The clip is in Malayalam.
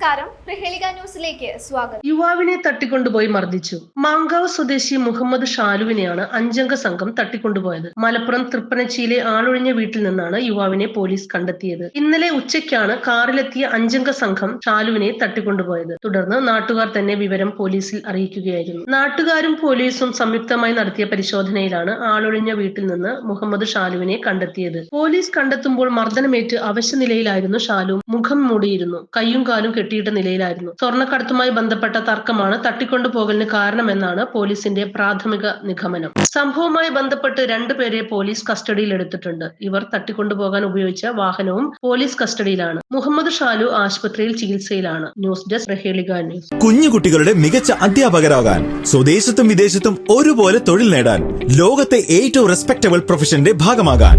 നമസ്കാരം. പ്രഹേളിക ന്യൂസിലേക്ക് സ്വാഗതം. യുവാവിനെ തട്ടിക്കൊണ്ടുപോയി മർദ്ദിച്ചു. മാങ്കാവ് സ്വദേശി മുഹമ്മദ് ഷാലുവിനെയാണ് അഞ്ചംഗ സംഘം തട്ടിക്കൊണ്ടുപോയത്. മലപ്പുറം തൃപ്പനച്ചിയിലെ ആളൊഴിഞ്ഞ വീട്ടിൽ നിന്നാണ് യുവാവിനെ പോലീസ് കണ്ടെത്തിയത്. ഇന്നലെ ഉച്ചയ്ക്കാണ് കാറിലെത്തിയ അഞ്ചംഗ സംഘം ഷാലുവിനെ തട്ടിക്കൊണ്ടുപോയത്. തുടർന്ന് നാട്ടുകാർ തന്നെ വിവരം പോലീസിൽ അറിയിക്കുകയായിരുന്നു. നാട്ടുകാരും പോലീസും സംയുക്തമായി നടത്തിയ പരിശോധനയിലാണ് ആളൊഴിഞ്ഞ വീട്ടിൽ നിന്ന് മുഹമ്മദ് ഷാലുവിനെ കണ്ടെത്തിയത്. പോലീസ് കണ്ടെത്തുമ്പോൾ മർദ്ദനമേറ്റ് അവശനിലയിലായിരുന്നു ഷാലു. മുഖം മൂടിയിരുന്നു. കയ്യും കാലും കെട്ടിയിട്ട നിലയിലായിരുന്നു. സ്വർണക്കടത്തുമായി ബന്ധപ്പെട്ട തർക്കമാണ് തട്ടിക്കൊണ്ടുപോകലിന് കാരണമെന്നാണ് പോലീസിന്റെ പ്രാഥമിക നിഗമനം. സംഭവവുമായി ബന്ധപ്പെട്ട് രണ്ടുപേരെ പോലീസ് കസ്റ്റഡിയിൽ എടുത്തിട്ടുണ്ട്. ഇവർ തട്ടിക്കൊണ്ടുപോകാൻ ഉപയോഗിച്ച വാഹനവും പോലീസ് കസ്റ്റഡിയിലാണ്. മുഹമ്മദ് ഷാലു ആശുപത്രിയിൽ ചികിത്സയിലാണ്. ന്യൂസ് ഡെസ്ക് റഹേലിക ന്യൂസ്. കുഞ്ഞുകുട്ടികളുടെ മികച്ച അധ്യാപകരാകാൻ സ്വദേശത്തും വിദേശത്തും ഒരുപോലെ തൊഴിൽ നേടാൻ ലോകത്തെ ഏറ്റവും റെസ്പെക്ടബിൾ പ്രൊഫഷന്റെ ഭാഗമാകാൻ.